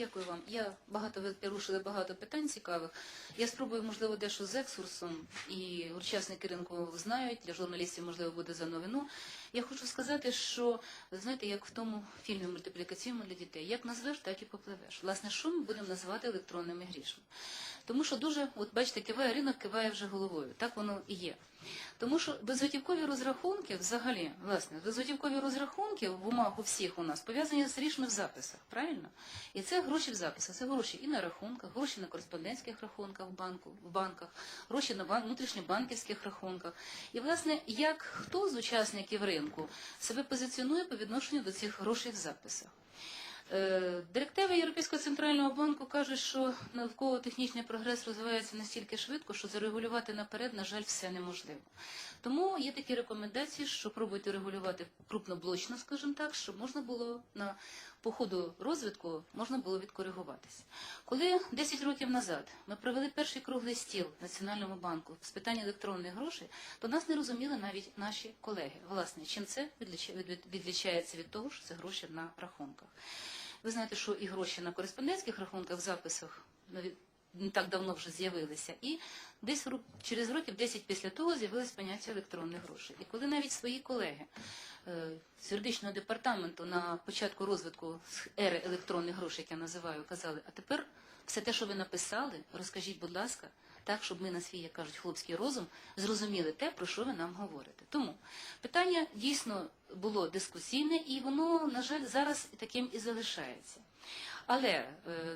Дякую вам. Я багато ви рушили багато питань цікавих. Я спробую, можливо, дещо з екскурсом, і учасники ринку знають, для журналістів, можливо, буде за новину. Я хочу сказати, що знаєте, як в тому фільмі мультиплікаційному для дітей, як назвеш, так і попливеш. Власне, що ми будемо називати електронними грішми? Тому що дуже, от бачите, киває ринок, киває вже головою. Так воно і є. Тому що безготівкові розрахунки, взагалі, власне, безготівкові розрахунки в умах у всіх у нас пов'язані з грішми в записах, правильно? І це гроші в записах, це гроші і на рахунках, гроші на кореспондентських рахунках в банку, в банках, гроші на бан- внутрішньобанківських рахунках. І, власне, як хто з учасників ринку себе позиціонує по відношенню до цих грошей в записах. Е, Директиви Європейського центрального банку кажуть, що науково-технічний прогрес розвивається настільки швидко, що зарегулювати наперед, на жаль, все неможливо. Тому є такі рекомендації, що пробуйте регулювати крупноблочно, скажімо так, щоб можна було на по ходу розвитку можна було відкоригуватися. Коли 10 років назад ми провели перший круглий стіл в Національному банку з питань електронних грошей, то нас не розуміли навіть наші колеги. Власне, чим це відліча- від- від- відлічається від того, що це гроші на рахунках. Ви знаєте, що і гроші на кореспондентських рахунках записах не так давно вже з'явилися, і десь через років 10 після того з'явилось поняття електронних грошей. І коли навіть свої колеги е, з юридичного департаменту на початку розвитку ери електронних грошей, як я називаю, казали, а тепер все те, що ви написали, розкажіть, будь ласка, так, щоб ми на свій, як кажуть, хлопський розум зрозуміли те, про що ви нам говорите. Тому питання дійсно було дискусійне, і воно, на жаль, зараз таким і залишається. Але е,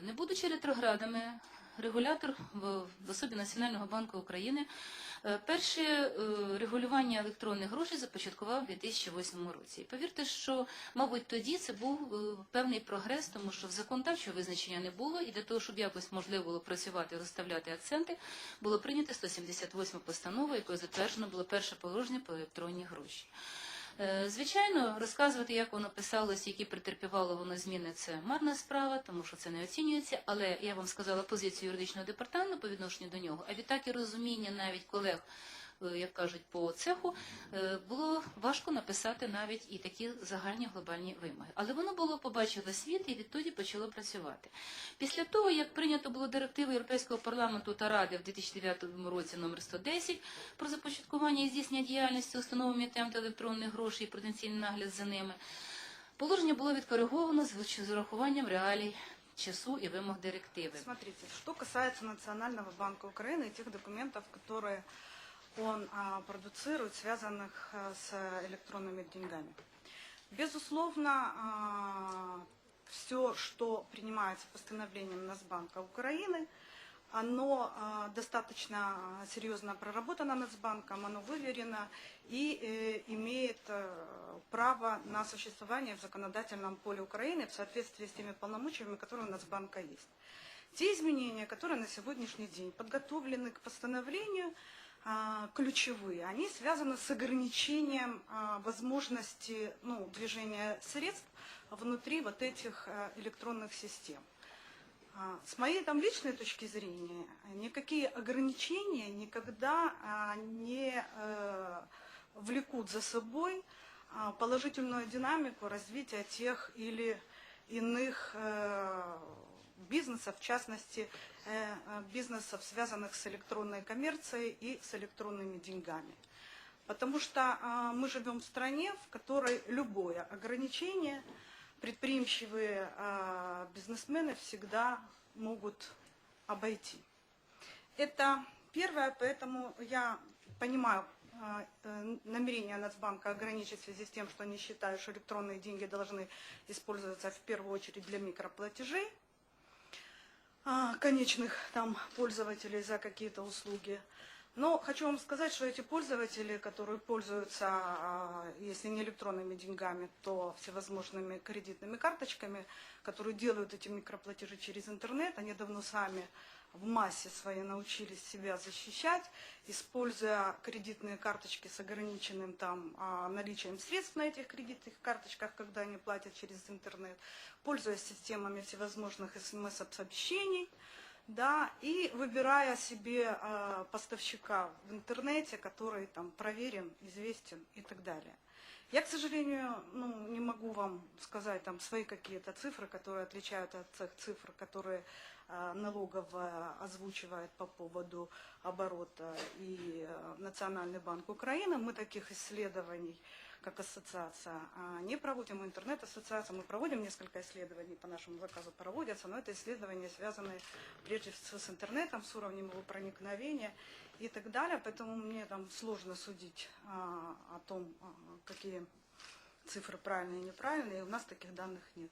не будучи ретроградами, регулятор в особі Національного банку України е, перше е, регулювання електронних грошей започаткував у 2008 році. І повірте, що, мабуть, тоді це був е, певний прогрес, тому що в законодавчого визначення не було, і для того, щоб якось можливо було працювати, розставляти акценти, було прийнято 178 постанова, якою затверджено було перше положення по електронні гроші. Е, Звичайно, розказувати, як воно писалось, які претерпівало воно зміни, це марна справа, тому що це не оцінюється. Але я вам сказала позицію юридичного департаменту по відношенню до нього, а відтак і розуміння навіть колег, як кажуть, по цеху, е, було важко написати навіть і такі загальні глобальні вимоги. Але воно було побачило світ і відтоді почало працювати. Після того, як прийнято було директиву Європейського парламенту та Ради в 2009 році номер 110 про започаткування і здійснення діяльності установами ТЕМ та електронних грошей і потенційний нагляд за ними, положення було відкориговано з урахуванням реалій часу і вимог директиви. Смотрите, что касается Национального банка Украины и тех документов, которые он а, продуцирует, связанных а, с электронными деньгами. Безусловно, все, что принимается постановлением Нацбанка Украины, оно а, достаточно а, серьезно проработано Нацбанком, оно выверено и э, имеет э, право на существование в законодательном поле Украины в соответствии с теми полномочиями, которые у Нацбанка есть. Те изменения, которые на сегодняшний день подготовлены к постановлению, а, ключевые, они связаны с ограничением а, возможности ну, движения средств внутри вот этих а, электронных систем. А, С моей там личной точки зрения, никакие ограничения никогда а, не э, влекут за собой а, положительную динамику развития тех или иных бизнесов, в частности, э, э, бизнесов, связанных с электронной коммерцией и с электронными деньгами. Потому что а, мы живем в стране, в которой любое ограничение предприимчивые а, бизнесмены всегда могут обойти. Это первое, поэтому я понимаю а, э, намерение Нацбанка ограничить в связи с тем, что они считают, что электронные деньги должны использоваться в первую очередь для микроплатежей а, конечных там пользователей за какие-то услуги. Но хочу вам сказать, что эти пользователи, которые пользуются, а, если не электронными деньгами, то всевозможными кредитными карточками, которые делают эти микроплатежи через интернет, они давно сами в массе своей научились себя защищать, используя кредитные карточки с ограниченным там а, наличием средств на этих кредитных карточках, когда они платят через интернет, пользуясь системами всевозможных смс-сообщений, да, и выбирая себе э, поставщика в интернете, который там проверен, известен и так далее. Я, к сожалению, ну, не могу вам сказать там свои какие-то цифры, которые отличают от тех цифр, которые налоговая озвучивает по поводу оборота и э, Национальный банк Украины. Мы таких исследований, как ассоциация, а, не проводим. Интернет-ассоциация, мы проводим несколько исследований по нашему заказу проводятся, но это исследования связанные прежде всего с интернетом, с уровнем его проникновения и так далее. Поэтому мне там сложно судить о том, какие цифры правильные и неправильные. У нас таких данных нет.